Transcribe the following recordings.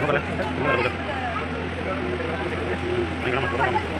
Vamos, vale, vamos, vamos.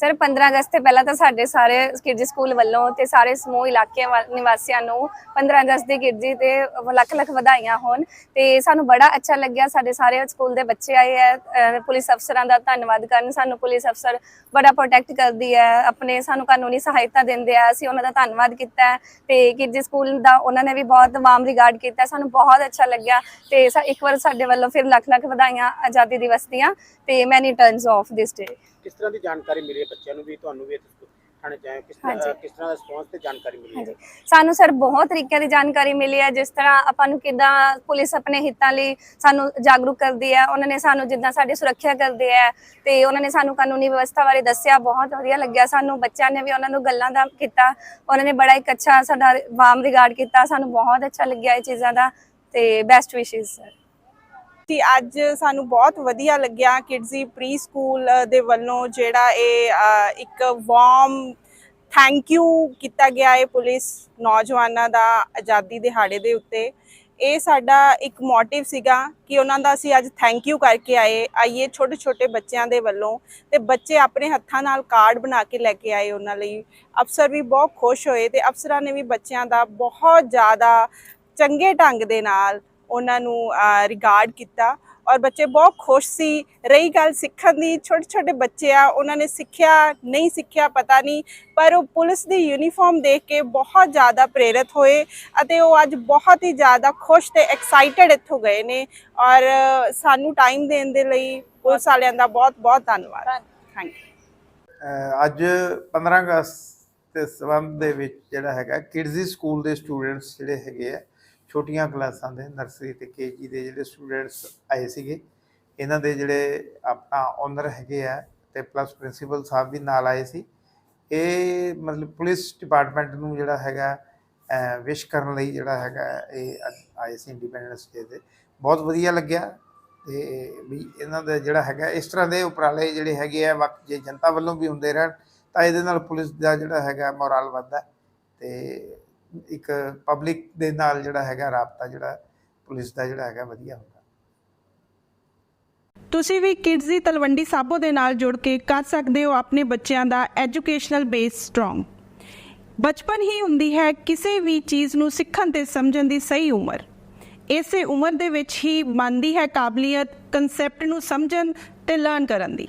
Sir 15 ਅਗਸਤ ਤੇ ਪਹਿਲਾਂ ਤਾਂ ਸਾਡੇ ਸਾਰੇ ਕਿਰਜੀ ਸਕੂਲ ਵੱਲੋਂ ਤੇ ਸਾਰੇ ਸਮੂਹ ਇਲਾਕੇ ਵਾ- ਨਿਵਾਸੀਆਂ ਨੂੰ 15 ਅਗਸਤ ਦੀ ਕਿਰਜੀ ਤੇ ਲੱਖ ਲੱਖ ਵਧਾਈਆਂ ਹੋਣ ਤੇ ਸਾਨੂੰ ਬੜਾ ਅੱਛਾ ਲੱਗਿਆ। ਸਾਡੇ ਸਾਰੇ ਸਕੂਲ ਦੇ ਬੱਚੇ ਆਏ ਹੈ ਪੁਲਿਸ ਅਫਸਰਾਂ ਦਾ ਧੰਨਵਾਦ ਕਰਨ। ਸਾਨੂੰ ਪੁਲਿਸ ਅਫਸਰ ਬੜਾ ਪ੍ਰੋਟੈਕਟ ਕਰਦੀ ਹੈ ਆਪਣੇ ਸਾਨੂੰ ਕਾਨੂੰਨੀ ਸਹਾਇਤਾ ਦਿੰਦੇ ਆ ਅਸੀਂ ਉਹਨਾਂ ਦਾ ਧੰਨਵਾਦ ਕੀਤਾ ਹੈ ਤੇ ਕਿਰਜੀ ਸਕੂਲ ਦਾ ਉਹਨਾਂ ਨੇ ਵੀ ਬਹੁਤ ਵਾਮ ਰਿਗਾਰਡ ਕੀਤਾ। ਸਾਨੂੰ ਬਹੁਤ ਅੱਛਾ ਲੱਗਿਆ ਤੇ ਸਾ- ਇੱਕ ਵਾਰ ਸਾਡੇ ਵੱਲੋਂ ਫਿਰ ਲੱਖ ਲੱਖ ਵਧਾਈਆਂ ਆਜ਼ਾਦੀ ਦਿਵਸ ਦੀਆਂ ਤੇ ਮੈਨੀ ਟਰਨਸ ਆਫ ਦਿਸ ਡੇ ਕਿਸ ਤਰ੍ਹਾਂ ਦੀ ਜਾਣਕਾਰੀ ਮਿਲੀ ਹੈ ਬੱਚਿਆਂ ਨੂੰ ਵੀ ਤੁਹਾਨੂੰ ਵੀ ਇੱਥੇ ਥਾਣੇ ਹੋ? ਕਿਸ ਤਰ੍ਹਾਂ। ਕਿਸ ਤਰ੍ਹਾਂ ਦਾ ਰਿਸਪੌਂਸ ਤੇ ਜਾਣਕਾਰੀ ਮਿਲੀ ਹੈ ਸਾਨੂੰ ਸਰ ਬਹੁਤ ਤਰੀਕਿਆਂ ਦੀ ਜਾਣਕਾਰੀ ਮਿਲੀ ਹੈ ਜਿਸ ਤਰ੍ਹਾਂ ਆਪਾਂ ਨੂੰ ਕਿਦਾਂ ਪੁਲਿਸ ਆਪਣੇ ਹਿੱਤਾਂ ਲਈ ਸਾਨੂੰ ਜਾਗਰੂਕ ਕਰਦੀ ਹੈ ਉਹਨਾਂ ਨੇ ਸਾਨੂੰ ਜਿੱਦਾਂ ਸਾਡੀ ਸੁਰੱਖਿਆ ਕਰਦੇ ਹੈ ਤੇ ਉਹਨਾਂ ਨੇ ਸਾਨੂੰ ਕਾਨੂੰਨੀ ਵਿਵਸਥਾ ਬਾਰੇ ਦੱਸਿਆ ਬਹੁਤ ਵਧੀਆ ਲੱਗਿਆ ਸਾਨੂੰ ਬੱਚਿਆਂ ਨੇ ਵੀ ਉਹਨਾਂ ਨੂੰ ਗੱਲਾਂ ਦਾ ਕੀਤਾ ਉਹਨਾਂ ਨੇ ਬੜਾ ਇੱਕ ਅੱਛਾ ਸਾਡਾ ਵਾਮ ਰਿਗਾਰਡ ਕੀਤਾ ਸਾਨੂੰ ਬਹੁਤ ਅੱਛਾ ਲੱਗਿਆ ਇਹ ਚੀਜ਼ਾਂ ਦਾ ਤੇ ਬੈਸਟ ਵਿਸ਼ੇਸ ਸਰ ਕਿ ਅੱਜ ਸਾਨੂੰ ਬਹੁਤ ਵਧੀਆ ਲੱਗਿਆ ਕਿਡਜ਼ੀ ਪ੍ਰੀ ਸਕੂਲ ਦੇ ਵੱਲੋਂ ਜਿਹੜਾ ਇਹ ਇੱਕ ਵਾਰਮ ਥੈਂਕ ਯੂ ਕੀਤਾ ਗਿਆ ਹੈ ਪੁਲਿਸ ਨੌਜਵਾਨਾਂ ਦਾ ਆਜ਼ਾਦੀ ਦਿਹਾੜੇ ਦੇ ਉੱਤੇ। ਇਹ ਸਾਡਾ ਇੱਕ ਮੋਟਿਵ ਸੀਗਾ ਕਿ ਉਹਨਾਂ ਦਾ ਅਸੀਂ ਅੱਜ ਥੈਂਕ ਯੂ ਕਰਕੇ ਆਏ। ਆਈਏ ਛੋਟੇ ਛੋਟੇ ਬੱਚਿਆਂ ਦੇ ਵੱਲੋਂ ਤੇ ਬੱਚੇ ਆਪਣੇ ਹੱਥਾਂ ਨਾਲ ਕਾਰਡ ਬਣਾ ਕੇ ਲੈ ਕੇ ਆਏ ਉਹਨਾਂ ਲਈ। ਅਫਸਰ ਵੀ ਬਹੁਤ ਖੁਸ਼ ਹੋਏ ਤੇ ਅਫਸਰਾਂ ਨੇ ਵੀ ਬੱਚਿਆਂ ਦਾ ਬਹੁਤ ਜ਼ਿਆਦਾ ਚੰਗੇ ਢੰਗ ਦੇ ਨਾਲ ਉਹਨਾਂ ਨੂੰ ਰਿਗਾਰਡ ਕੀਤਾ ਔਰ ਬੱਚੇ ਬਹੁਤ ਖੁਸ਼ ਸੀ। ਰਹੀ ਗੱਲ ਸਿੱਖਣ ਦੀ ਛੋਟੇ ਛੋਟੇ ਬੱਚੇ ਆ ਉਹਨਾਂ ਨੇ ਸਿੱਖਿਆ ਨਹੀਂ ਸਿੱਖਿਆ ਪਤਾ ਨਹੀਂ ਪਰ ਉਹ ਪੁਲਿਸ ਦੀ ਯੂਨੀਫਾਰਮ ਦੇਖ ਕੇ ਬਹੁਤ ਜ਼ਿਆਦਾ ਪ੍ਰੇਰਿਤ ਹੋਏ ਅਤੇ ਉਹ ਅੱਜ ਬਹੁਤ ਹੀ ਜ਼ਿਆਦਾ ਖੁਸ਼ ਤੇ ਐਕਸਾਈਟਡ ਇੱਥੋਂ ਗਏ ਨੇ ਔਰ ਸਾਨੂੰ ਟਾਈਮ ਦੇਣ ਦੇ ਲਈ ਪੁਲਿਸ ਵਾਲਿਆਂ ਦਾ ਬਹੁਤ ਬਹੁਤ ਧੰਨਵਾਦ। ਥੈਂਕ ਯੂ ਅੱਜ 15 ਅਗਸਤ ਦੇ ਸੰਬੰਧ ਦੇ ਵਿੱਚ ਜਿਹੜਾ ਹੈਗਾ ਕਿਡਜ਼ੀ ਸਕੂਲ ਦੇ ਸਟੂਡੈਂਟਸ ਜਿਹੜੇ ਹੈਗੇ ਆ ਛੋਟੀਆਂ ਕਲਾਸਾਂ ਦੇ ਨਰਸਰੀ ਤੇ ਕੇਜੀ ਦੇ ਜਿਹੜੇ ਸਟੂਡੈਂਟਸ ਆਏ ਸੀਗੇ, ਇਹਨਾਂ ਦੇ ਜਿਹੜੇ ਆਪਣਾ ਓਨਰ ਹੈਗੇ ਆ ਤੇ ਪਲੱਸ ਪ੍ਰਿੰਸੀਪਲ ਸਾਹਿਬ ਵੀ ਨਾਲ ਆਏ ਸੀ। ਇਹ ਮਤਲਬ ਪੁਲਿਸ ਡਿਪਾਰਟਮੈਂਟ ਨੂੰ ਜਿਹੜਾ ਹੈਗਾ ਵਿਸ਼ ਕਰਨ ਲਈ ਜਿਹੜਾ ਹੈਗਾ ਇਹ ਆਏ ਸੀ ਇੰਡੀਪੈਂਡੈਂਸ ਡੇ ਤੇ। ਬਹੁਤ ਵਧੀਆ ਲੱਗਿਆ ਤੇ ਵੀ ਇਹਨਾਂ ਦਾ ਜਿਹੜਾ ਹੈਗਾ, ਇਸ ਤਰ੍ਹਾਂ ਦੇ ਉਪਰਾਲੇ ਜਿਹੜੇ ਹੈਗੇ ਆ ਵਕਤ ਜੇ ਜਨਤਾ ਵੱਲੋਂ ਵੀ ਹੁੰਦੇ ਰਹਿਣ, ਤਾਂ ਇਹਦੇ ਨਾਲ ਪੁਲਿਸ ਦਾ ਜਿਹੜਾ ਹੈਗਾ ਮੋਰਲ ਵੱਧਦਾ ਹੈ ਤੇ ਇੱਕ ਪਬਲਿਕ ਦੇ ਨਾਲ ਜਿਹੜਾ ਹੈਗਾ ਰਾਬਤਾ ਜਿਹੜਾ, ਪੁਲਿਸ ਦਾ ਜਿਹੜਾ ਹੈਗਾ ਵਧੀਆ ਹੁੰਦਾ। ਤੁਸੀਂ ਵੀ ਕਿਡਜ਼ ਦੀ ਤਲਵੰਡੀ ਸਾਬੋ ਦੇ ਨਾਲ ਜੁੜ ਕੇ ਕਰ ਸਕਦੇ ਹੋ ਆਪਣੇ ਬੱਚਿਆਂ ਦਾ ਐਜੂਕੇਸ਼ਨਲ ਬੇਸ ਸਟਰੋਂਗ ਬਚਪਨ ਹੀ ਹੁੰਦੀ ਹੈ ਕਿਸੇ ਵੀ ਚੀਜ਼ ਨੂੰ ਸਿੱਖਣ ਤੇ ਸਮਝਣ ਦੀ ਸਹੀ ਉਮਰ। ਇਸੇ ਉਮਰ ਦੇ ਵਿੱਚ ਹੀ ਮੰਨਦੀ ਹੈ ਕਾਬਲੀਅਤ ਕਨਸੈਪਟ ਨੂੰ ਸਮਝਣ ਤੇ ਲਰਨ ਕਰਨ ਦੀ।